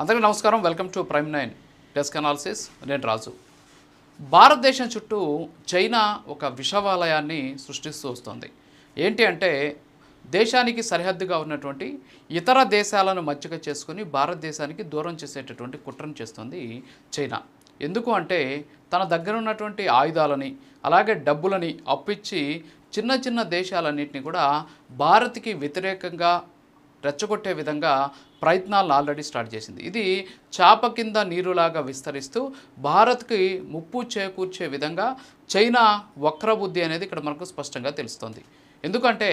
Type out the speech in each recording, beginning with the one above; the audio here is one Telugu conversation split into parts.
అందరికీ నమస్కారం. Welcome to Prime Nine desk analysis. నేను రాజు. భారతదేశం చుట్టూ చైనా ఒక విషవాలయాన్ని సృష్టిస్తూ వస్తుంది. ఏంటి అంటే దేశానికి సరిహద్దుగా ఉన్నటువంటి ఇతర దేశాలను మచ్చిక చేసుకుని భారతదేశానికి దూరం చేసేటటువంటి కుట్రను చేస్తుంది చైనా. ఎందుకు అంటే తన దగ్గర ఉన్నటువంటి ఆయుధాలని అలాగే డబ్బులని అప్పిచ్చి చిన్న చిన్న దేశాలన్నింటినీ కూడా భారత్కి వ్యతిరేకంగా రెచ్చగొట్టే విధంగా ప్రయత్నాలను ఆల్రెడీ స్టార్ట్ చేసింది. ఇది చాప కింద నీరులాగా విస్తరిస్తూ భారత్కి ముప్పు చేకూర్చే విధంగా చైనా వక్రబుద్ధి అనేది ఇక్కడ మనకు స్పష్టంగా తెలుస్తుంది. ఎందుకంటే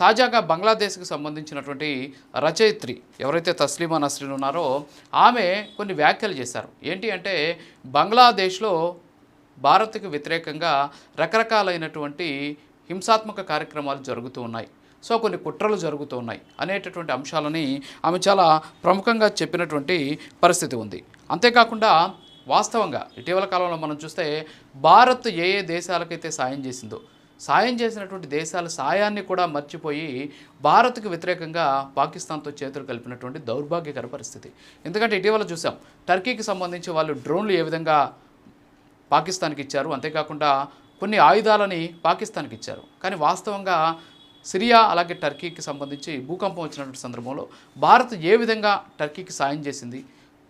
తాజాగా బంగ్లాదేశ్కి సంబంధించినటువంటి రచయిత్రి ఎవరైతే తస్లీమా నస్రీన్ ఉన్నారో ఆమె కొన్ని వ్యాఖ్యలు చేశారు. ఏంటి అంటే బంగ్లాదేశ్లో భారత్కు వ్యతిరేకంగా రకరకాలైనటువంటి హింసాత్మక కార్యక్రమాలు జరుగుతూ ఉన్నాయి. సో కొన్ని కుట్రలు జరుగుతున్నాయి అనేటటువంటి అంశాలని ఆమె చాలా ప్రముఖంగా చెప్పినటువంటి పరిస్థితి ఉంది. అంతేకాకుండా వాస్తవంగా ఇటీవల కాలంలో మనం చూస్తే భారత్ ఏ ఏ దేశాలకైతే సాయం చేసిందో సాయం చేసినటువంటి దేశాల సాయాన్ని కూడా మర్చిపోయి భారత్కు వ్యతిరేకంగా పాకిస్తాన్తో చేతులు కలిపినటువంటి దౌర్భాగ్యకర పరిస్థితి. ఎందుకంటే ఇటీవల చూసాం టర్కీకి సంబంధించి వాళ్ళు డ్రోన్లు ఏ విధంగా పాకిస్తాన్కి ఇచ్చారు అంతేకాకుండా కొన్ని ఆయుధాలని పాకిస్తాన్కి ఇచ్చారు. కానీ వాస్తవంగా సిరియా అలాగే టర్కీకి సంబంధించి భూకంపం వచ్చినటువంటి సందర్భంలో భారత్ ఏ విధంగా టర్కీకి సాయం చేసింది?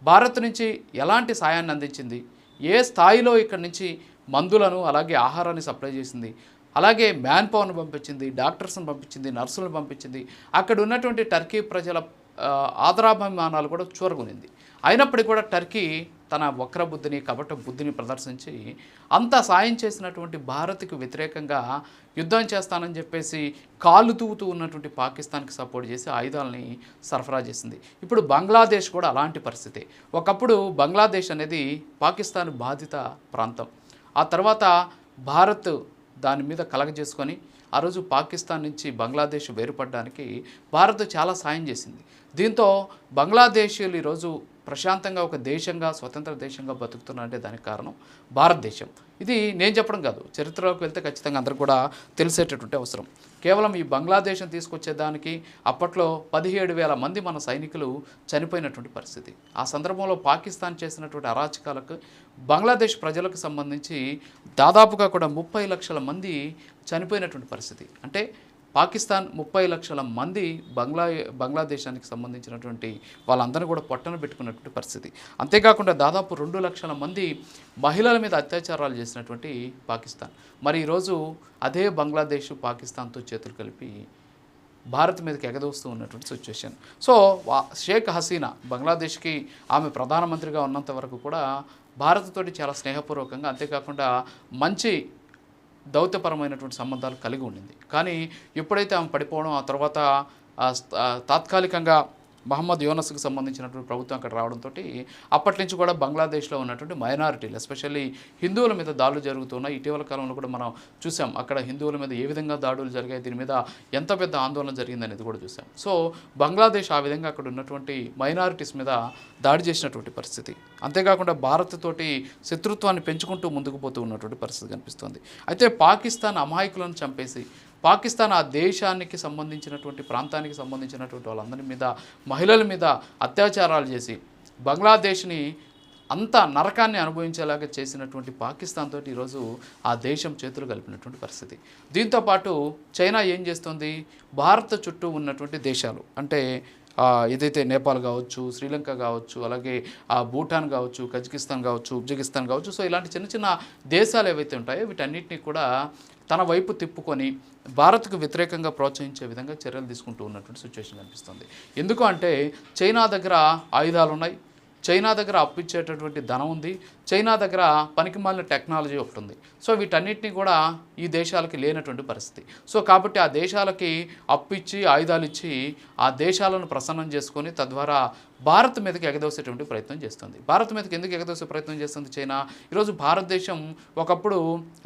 భారత్ నుంచి ఎలాంటి సాయాన్ని అందించింది? ఏ స్థాయిలో ఇక్కడి నుంచి మందులను అలాగే ఆహారాన్ని సప్లై చేసింది? అలాగే మ్యాన్ పవర్ను పంపించింది డాక్టర్స్ని పంపించింది నర్సులను పంపించింది. అక్కడ ఉన్నటువంటి టర్కీ ప్రజల ఆదరాభిమానాలు కూడా చూరగొనింది. అయినప్పటికీ కూడా టర్కీ తన వక్ర బుద్ధిని కపట బుద్ధిని ప్రదర్శించి అంత సాయం చేసినటువంటి భారత్కు వ్యతిరేకంగా యుద్ధం చేస్తానని చెప్పేసి కాలు తూగుతూ ఉన్నటువంటి పాకిస్తాన్కి సపోర్ట్ చేసి ఆయుధాలని సరఫరా చేసింది. ఇప్పుడు బంగ్లాదేశ్ కూడా అలాంటి పరిస్థితి. ఒకప్పుడు బంగ్లాదేశ్ అనేది పాకిస్తాన్ బాధిత ప్రాంతం. ఆ తర్వాత భారత్ దాని మీద కలగజేసుకొని ఆ రోజు పాకిస్తాన్ నుంచి బంగ్లాదేశ్ వేరుపడడానికి భారత్ చాలా సాయం చేసింది. దీంతో బంగ్లాదేశీయులు ఈరోజు ప్రశాంతంగా ఒక దేశంగా స్వతంత్ర దేశంగా బతుకుతున్నారంటే దానికి కారణం భారతదేశం. ఇది నేను చెప్పడం కాదు చరిత్రలోకి వెళ్తే ఖచ్చితంగా అందరూ కూడా తెలిసేటటువంటి అవసరం. కేవలం ఈ బంగ్లాదేశం తీసుకొచ్చేదానికి అప్పట్లో పదిహేడు వేల మంది మన సైనికులు చనిపోయినటువంటి పరిస్థితి. ఆ సందర్భంలో పాకిస్తాన్ చేసినటువంటి అరాచకాలకు బంగ్లాదేశ్ ప్రజలకు సంబంధించి దాదాపుగా కూడా ముప్పై లక్షల మంది చనిపోయినటువంటి పరిస్థితి. అంటే పాకిస్తాన్ ముప్పై లక్షల మంది బంగ్లా బంగ్లాదేశానికి సంబంధించినటువంటి వాళ్ళందరూ కూడా పొట్టన పెట్టుకున్నటువంటి పరిస్థితి. అంతేకాకుండా దాదాపు రెండు లక్షల మంది మహిళల మీద అత్యాచారాలు చేసినటువంటి పాకిస్తాన్. మరి ఈరోజు అదే బంగ్లాదేశ్ పాకిస్తాన్తో చేతులు కలిపి భారత్ మీదకి ఎగదోస్తూ ఉన్నటువంటి సిచ్యువేషన్ సో షేక్ హసీనా బంగ్లాదేశ్కి ఆమె ప్రధానమంత్రిగా ఉన్నంత వరకు కూడా భారత్తోటి చాలా స్నేహపూర్వకంగా అంతేకాకుండా మంచి దౌత్యపరమైనటువంటి సంబంధాలు కలిగి ఉండింది. కానీ ఎప్పుడైతే ఆమె పడిపోవడం ఆ తర్వాత తాత్కాలికంగా మహమ్మద్ యోనస్కి సంబంధించినటువంటి ప్రభుత్వం అక్కడ రావడంతో అప్పటి నుంచి కూడా బంగ్లాదేశ్లో ఉన్నటువంటి మైనారిటీలు ఎస్పెషల్లీ హిందువుల మీద దాడులు జరుగుతున్నాయి. ఇటీవల కాలంలో కూడా మనం చూసాం అక్కడ హిందువుల మీద ఏ విధంగా దాడులు జరిగాయి దీని మీద ఎంత పెద్ద ఆందోళన జరిగిందనేది కూడా చూసాం. సో బంగ్లాదేశ్ ఆ విధంగా అక్కడ ఉన్నటువంటి మైనారిటీస్ మీద దాడి చేసినటువంటి పరిస్థితి. అంతేకాకుండా భారత్ తోటి శత్రుత్వాన్ని పెంచుకుంటూ ముందుకు పోతూ ఉన్నటువంటి పరిస్థితి కనిపిస్తుంది. అయితే పాకిస్తాన్ అమాయకులను చంపేసి పాకిస్తాన్ ఆ దేశానికి సంబంధించినటువంటి ప్రాంతానికి సంబంధించినటువంటి వాళ్ళందరి మీద మహిళల మీద అత్యాచారాలు చేసి బంగ్లాదేశ్ని అంత నరకాన్ని అనుభవించేలాగా చేసినటువంటి పాకిస్తాన్ తోటి ఈరోజు ఆ దేశం చేతులు కలిపినటువంటి పరిస్థితి. దీంతో పాటు చైనా ఏం చేస్తుంది? భారత్ చుట్టూ ఉన్నటువంటి దేశాలు అంటే ఏదైతే నేపాల్ కావచ్చు శ్రీలంక కావచ్చు అలాగే ఆ భూటాన్ కావచ్చు కజకిస్తాన్ కావచ్చు ఉజ్బెకిస్తాన్ కావచ్చు సో ఇలాంటి చిన్న చిన్న దేశాలు ఏవైతే ఉంటాయో వీటన్నిటినీ కూడా తన వైపు తిప్పుకొని భారత్కు వ్యతిరేకంగా ప్రోత్సహించే విధంగా చర్యలు తీసుకుంటూ ఉన్నటువంటి సిచ్యువేషన్ కనిపిస్తుంది. ఎందుకు అంటే చైనా దగ్గర ఆయుధాలు ఉన్నాయి. చైనా దగ్గర అప్పిచ్చేటటువంటి ధనం ఉంది. చైనా దగ్గర పనికిమాలిన టెక్నాలజీ ఒకటి ఉంది. సో వీటన్నిటిని కూడా ఈ దేశాలకి లేనటువంటి పరిస్థితి. సో కాబట్టి ఆ దేశాలకి అప్పిచ్చి ఆయుధాలు ఇచ్చి ఆ దేశాలను ప్రసన్నం చేసుకొని తద్వారా భారత్ మీదకి ఎగదోసేటువంటి ప్రయత్నం చేస్తుంది. భారత్ మీదకి ఎందుకు ఎగదోసే ప్రయత్నం చేస్తుంది చైనా? ఈరోజు భారతదేశం ఒకప్పుడు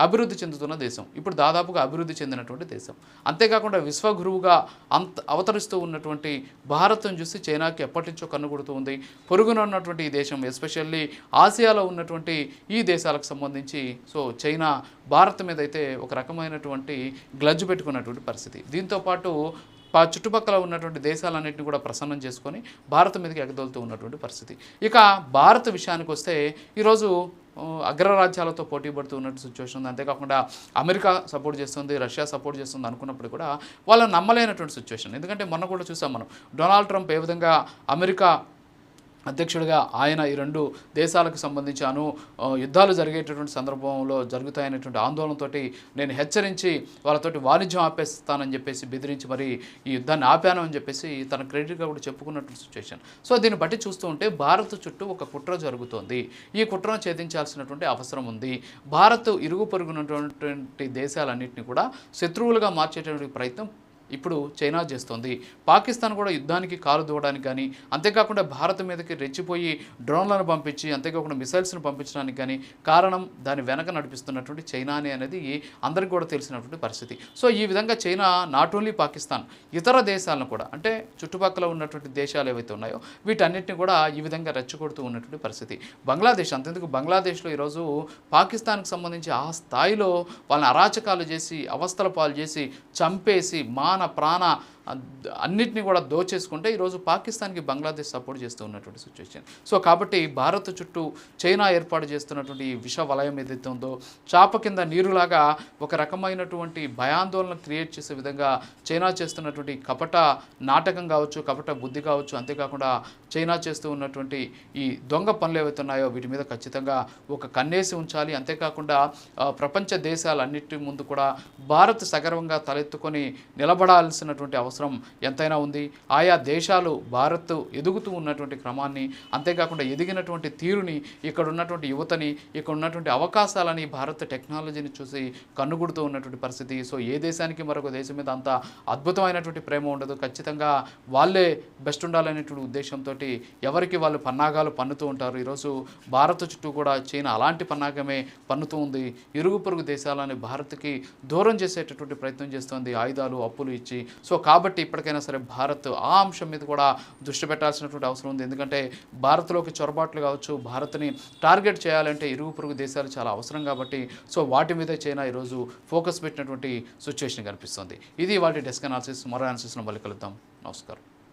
అభివృద్ధి చెందుతున్న దేశం. ఇప్పుడు దాదాపుగా అభివృద్ధి చెందినటువంటి దేశం. అంతేకాకుండా విశ్వగురువుగా అంత అవతరిస్తూ ఉన్నటువంటి భారత్ను చూసి చైనాకి ఎప్పటి నుంచో కన్నుకొడుతూ ఉంది. పొరుగున ఉన్నటువంటి ఈ దేశం ఎస్పెషల్లీ ఆసియాలో ఉన్నటువంటి ఈ దేశాలకు సంబంధించి సో చైనా భారత్ మీద అయితే ఒక రకమైనటువంటి గ్లజ్జు పెట్టుకున్నటువంటి పరిస్థితి. దీంతో పాటు చుట్టుపక్కల ఉన్నటువంటి దేశాలన్నింటినీ కూడా ప్రసన్నం చేసుకొని భారత్ మీదకి ఎగదోలుతూ ఉన్నటువంటి పరిస్థితి. ఇక భారత్ విషయానికి వస్తే ఈరోజు అగ్రరాజ్యాలతో పోటీ పడుతూ ఉన్నట్టు సిచ్యువేషన్ ఉంది. అంతేకాకుండా అమెరికా సపోర్ట్ చేస్తుంది రష్యా సపోర్ట్ చేస్తుంది అనుకున్నప్పుడు కూడా వాళ్ళ నమ్మలేనటువంటి సిచ్యువేషన్ ఎందుకంటే మొన్న కూడా చూసాం మనం డొనాల్డ్ ట్రంప్ ఏ విధంగా అమెరికా అధ్యక్షుడిగా ఆయన ఈ రెండు దేశాలకు సంబంధించాను యుద్ధాలు జరిగేటటువంటి సందర్భంలో జరుగుతాయనేటువంటి ఆందోళనతోటి నేను హెచ్చరించి వాళ్ళతోటి వాణిజ్యం ఆపేస్తానని చెప్పేసి బెదిరించి మరి ఈ యుద్ధాన్ని ఆపాను అని చెప్పేసి తన క్రెడిట్గా కూడా చెప్పుకున్నటువంటి సిచ్యువేషన్ సో దీన్ని బట్టి చూస్తూ ఉంటే భారత్ చుట్టూ ఒక కుట్ర జరుగుతోంది. ఈ కుట్రను ఛేదించాల్సినటువంటి అవసరం ఉంది. భారత్ ఇరుగు పొరుగునటువంటి దేశాలన్నింటినీ కూడా శత్రువులుగా మార్చేటటువంటి ప్రయత్నం ఇప్పుడు చైనా చేస్తోంది. పాకిస్తాన్ కూడా యుద్ధానికి కాలు దూవడానికి కానీ అంతేకాకుండా భారత్ మీదకి రెచ్చిపోయి డ్రోన్లను పంపించి అంతేకాకుండా మిసైల్స్ను పంపించడానికి కానీ కారణం దాని వెనక నడిపిస్తున్నటువంటి చైనానే అనేది అందరికి కూడా తెలిసినటువంటి పరిస్థితి. సో ఈ విధంగా చైనా నాట్ ఓన్లీ పాకిస్తాన్ ఇతర దేశాలను కూడా అంటే చుట్టుపక్కల ఉన్నటువంటి దేశాలు ఏవైతే ఉన్నాయో వీటన్నిటిని కూడా ఈ విధంగా రెచ్చగొడుతూ ఉన్నటువంటి పరిస్థితి. బంగ్లాదేశ్ అంతెందుకు బంగ్లాదేశ్లో ఈరోజు పాకిస్తాన్కి సంబంధించి ఆ స్థాయిలో వాళ్ళని అరాచకాలు చేసి అవస్థల పాలు చేసి చంపేసి మా ప్రాణ ప్రాణ అన్నిటిని కూడా దోచేసుకుంటే ఈరోజు పాకిస్తాన్కి బంగ్లాదేశ్ సపోర్ట్ చేస్తూ ఉన్నటువంటి సిచ్యువేషన్ సో కాబట్టి భారత్ చుట్టూ చైనా ఏర్పాటు చేస్తున్నటువంటి ఈ విష వలయం ఏదైతే ఉందో చాప కింద నీరులాగా ఒక రకమైనటువంటి భయాందోళన క్రియేట్ చేసే విధంగా చైనా చేస్తున్నటువంటి కపట నాటకం కావచ్చు కపట బుద్ధి కావచ్చు అంతేకాకుండా చైనా చేస్తూ ఉన్నటువంటి ఈ దొంగ పనులు ఏవైతున్నాయో వీటి మీద ఖచ్చితంగా ఒక కన్నేసి ఉంచాలి. అంతేకాకుండా ప్రపంచ దేశాలన్నిటి ముందు కూడా భారత్ సగర్వంగా తలెత్తుకొని నిలబడాల్సినటువంటి అవసరం ఎంతైనా ఉంది. ఆయా దేశాలు భారత్ ఎదుగుతూ ఉన్నటువంటి క్రమాన్ని అంతేకాకుండా ఎదిగినటువంటి తీరుని ఇక్కడ ఉన్నటువంటి యువతని ఇక్కడ ఉన్నటువంటి అవకాశాలని భారత్ టెక్నాలజీని చూసి కన్నుగుడుతూ ఉన్నటువంటి పరిస్థితి. సో ఏ దేశానికి మరొక దేశం మీద అంత అద్భుతమైనటువంటి ప్రేమ ఉండదు. ఖచ్చితంగా వాళ్ళే బెస్ట్ ఉండాలనేటువంటి ఉద్దేశంతో ఎవరికి వాళ్ళు పన్నాగాలు పన్నుతూ ఉంటారు. ఈరోజు భారత్ చుట్టూ కూడా చైనా అలాంటి పన్నాగమే పన్నుతూ ఉంది. ఇరుగు పొరుగు దేశాలని భారత్కి దూరం చేసేటటువంటి ప్రయత్నం చేస్తోంది. ఆయుధాలు అప్పులు ఇచ్చి. సో కాబట్టి కాబట్టి ఇప్పటికైనా సరే భారత్ ఆ అంశం మీద కూడా దృష్టి పెట్టాల్సినటువంటి అవసరం ఉంది. ఎందుకంటే భారత్లోకి చొరబాట్లు కావచ్చు భారత్ని టార్గెట్ చేయాలంటే ఇరుగు పొరుగు దేశాలు చాలా అవసరం కాబట్టి సో వాటి మీద చైనా ఈరోజు ఫోకస్ పెట్టినటువంటి సిచ్యువేషన్ కనిపిస్తుంది. ఇది వాటి డెస్క్ అనాలిసిస్ మరో అనాలిసిస్ను మళ్ళీ కలుద్దాం. నమస్కారం.